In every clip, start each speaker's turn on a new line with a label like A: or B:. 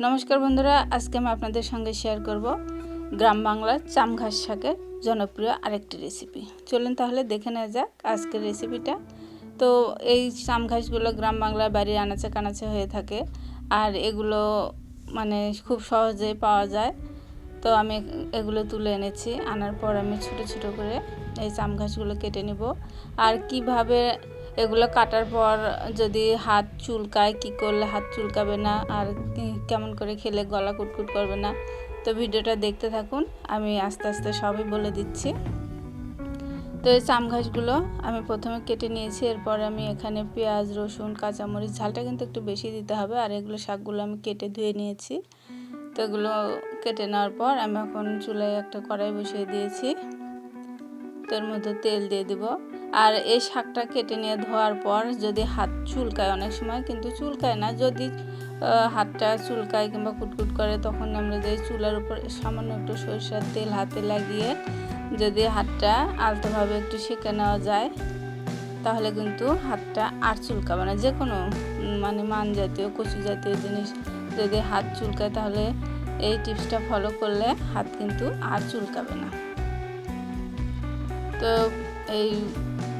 A: নমস্কার বন্ধুরা, আজকে আমি আপনাদের সঙ্গে শেয়ার করব গ্রাম বাংলার চামঘাস শাকের জনপ্রিয় আরেকটি রেসিপি চলুন তাহলে দেখে নেওয়া যাক আজকের রেসিপিটা তো এই চামঘাসগুলো গ্রাম বাংলার বাড়ির আনাচে কানাচে হয়ে থাকে আর এগুলো মানে খুব সহজেই পাওয়া যায়। তো আমি এগুলো তুলে এনেছি, আনার পর আমি ছোটো ছোটো করে এই চামঘাসগুলো কেটে নিব। আর কীভাবে এগুলো কাটার পর যদি হাত চুলকায়, কি করলে হাত চুলকাবে না আর কেমন করে খেলে গলা কুটকুট করবে না, তো ভিডিওটা দেখতে থাকুন। আমি আস্তে আস্তে সবই বলে দিচ্ছি। তো এই চাম ঘাসগুলো আমি প্রথমে কেটে নিয়েছি, এরপর আমি এখানে পেঁয়াজ, রসুন, কাঁচামরিচ, ঝালটা কিন্তু একটু বেশি দিতে হবে, আর এগুলো শাকগুলো আমি কেটে ধুয়ে নিয়েছি। তো এগুলো কেটে নেওয়ার পর আমি এখন চুলায় একটা কড়াই বসিয়ে দিয়েছি। তো এর মধ্যে তেল দিয়ে দেবো। আর এই শাকটা কেটে নিয়ে ধোয়ার পর যদি হাত চুলকায় অনেক সময়, কিন্তু চুলকায় না, যদি হাতটা চুলকায় কিংবা কুটকুট করে, তখন আমরা যে চুলার উপর সামান্য একটু সরষের তেল হাতে লাগিয়ে যদি হাতটা আলতোভাবে একটু সেঁকে নেওয়া যায়, তাহলে কিন্তু হাতটা আর চুলকাবে না। যে কোনো মানে মান জাতীয়, কচু জাতীয় জিনিস যদি হাত চুলকায়, তাহলে এই টিপসটা ফলো করলে হাত কিন্তু আর চুলকাবে না। তো এই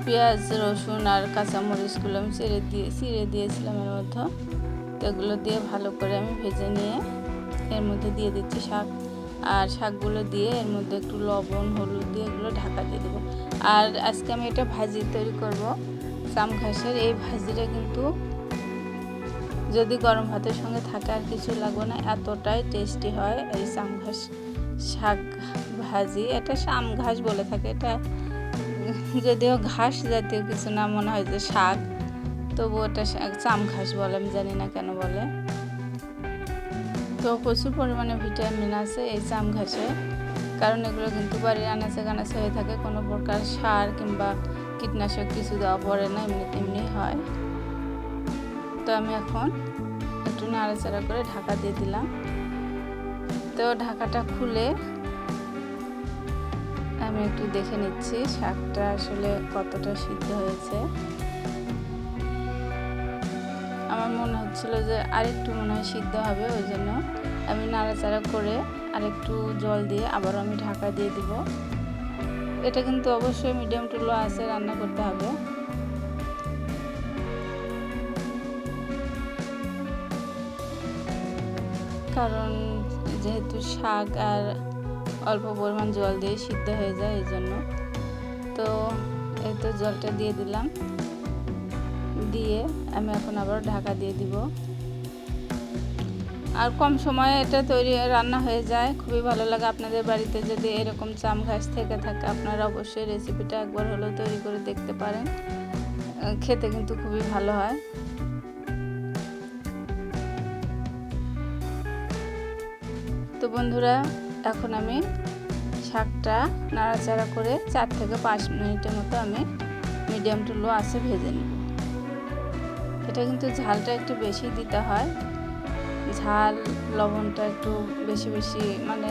A: পেঁয়াজ, রসুন আর কাঁচামরিচগুলো আমি ছেড়ে দিয়ে, ছিঁড়ে দিয়েছিলাম এর মধ্যে। তো এগুলো দিয়ে ভালো করে আমি ভেজে নিয়ে এর মধ্যে দিয়ে দিচ্ছি শাক। আর শাকগুলো দিয়ে এর মধ্যে একটু লবণ, হলুদ দিয়ে এগুলো ঢাকা দিয়ে দেবো। আর আজকে আমি এটা ভাজি তৈরি করব সাম ঘাসের। এই ভাজিটা কিন্তু যদি গরম ভাতের সঙ্গে থাকে আর কিছু লাগবে না, এতটাই টেস্টি হয় এই সাম ঘাস শাক ভাজি। এটা শাম ঘাস বলে থাকে, এটা যদিও ঘাস জাতীয় কিছু না, মনে হয় যে শাক। তবু ওটা চাম ঘাস বলে, আমি জানি না কেন বলে। তো প্রচুর পরিমাণে ভিটামিন আছে এই চাম ঘাসে। কারণ এগুলো কিন্তু বাড়ির আনাচে কানাচে হয়ে থাকে, কোনো প্রকার সার কিংবা কীটনাশক কিছু দেওয়া পড়ে না, এমনি তেমনি হয়। তো আমি এখন একটু নাড়াচাড়া করে ঢাকা দিয়ে দিলাম। তো ঢাকাটা খুলে আমি একটু দেখে নিচ্ছি শাকটা আসলে কতটা সিদ্ধ হয়েছে। আমার মনে হচ্ছিল যে আরেকটু মনে হয় সিদ্ধ হবে, ওই জন্য আমি নাড়াচাড়া করে আরেকটু জল দিয়ে আবার আমি ঢাকা দিয়ে দিব। এটা কিন্তু অবশ্যই মিডিয়াম টু লো আছে, রান্না করতে হবে। কারণ যেহেতু শাক আর অল্প পরিমাণ জল দিয়ে সিদ্ধ হয়ে যায় এই জন্য। তো এই তো জলটা দিয়ে দিলাম। দিয়ে আমি এখন আবার ঢাকা দিয়ে দিব। আর কম সময়ে এটা তৈরি রান্না হয়ে যায়। খুবই ভালো লাগে আপনাদের বাড়িতে যদি এরকম চাম ঘাস থেকে থাকে, আপনারা অবশ্যই রেসিপিটা একবার হলেও তৈরি করে দেখতে পারেন। খেতে কিন্তু খুবই ভালো হয়। তো বন্ধুরা এখন আমি শাকটা নাড়াচাড়া করে চার থেকে পাঁচ মিনিটের মতো আমি মিডিয়াম টু লো আছে ভেজে নিব। এটা কিন্তু ঝালটা একটু বেশি দিতে হয়। ঝাল লবণটা একটু বেশি বেশি মানে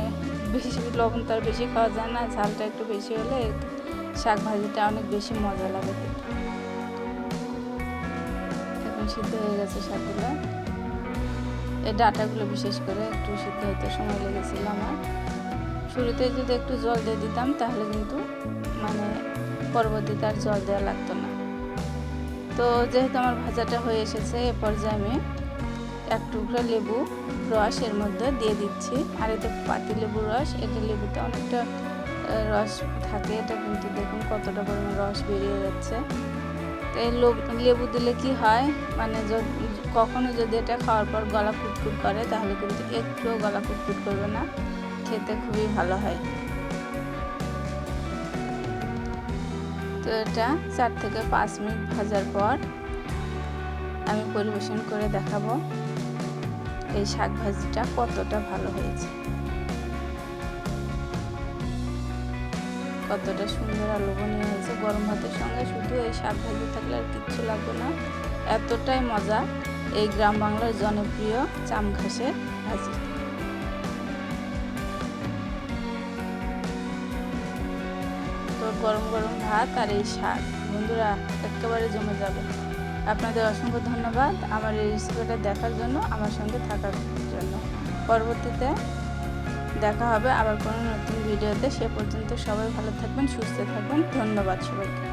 A: বেশি লবণ তো আর বেশি খাওয়া যায় না, ঝালটা একটু বেশি হলে শাক ভাজিটা অনেক বেশি মজা লাগে এখন সিদ্ধ হয়ে গেছে শাকগুলো। এই ডাটাগুলো বিশেষ করে একটু সিদ্ধ হতে সময় লেগেছিল আমার। শুরুতে যদি একটু জল দিয়ে দিতাম, তাহলে কিন্তু মানে পরবর্তীতে আর জল দেওয়া লাগতো না। তো যেহেতু আমার ভাজাটা হয়ে এসেছে, এ পর্যায়ে আমি এক টুকরা লেবু রস এর মধ্যে দিয়ে দিচ্ছি। আর এতে পাতি লেবু রস, এটা লেবুতে অনেকটা রস থাকে। এটা কিন্তু দেখুন কতটা পরিমাণ রস বেরিয়ে যাচ্ছে। তো এই লেবু দিলে কি হয়? মানে কখনো যদি এটা খাওয়ার পর গলা ফুটফুট করে, তাহলে কিন্তু একটুও গলা ফুটফুট করবে না। খেতে খুবই ভালো হয়। তো এটা চার থেকে পাঁচ মিনিট ভাজার পর আমি পরিবেশন করে দেখাবো এই শাক ভাজিটা কতটা ভালো হয়েছে। কতটা সুন্দর আর হয়েছে। গরম ভাতের সঙ্গে শুধু এই শাক ভাজি থাকলে আর কিচ্ছু লাগবে না। এতটাই মজা। এই গ্রাম বাংলার জনপ্রিয় চাম ঘাসের ভাজি তো গরম গরম ভাত আর এই শাক। বন্ধুরা, একেবারে জমে যাবে। আপনাদের অসংখ্য ধন্যবাদ আমার এই রেসিপিটা দেখার জন্য, আমার সঙ্গে থাকার জন্য। পরবর্তীতে দেখা হবে আবার কোনো নতুন ভিডিওতে। সে পর্যন্ত সবাই ভালো থাকবেন, সুস্থ থাকবেন। ধন্যবাদ সবাইকে।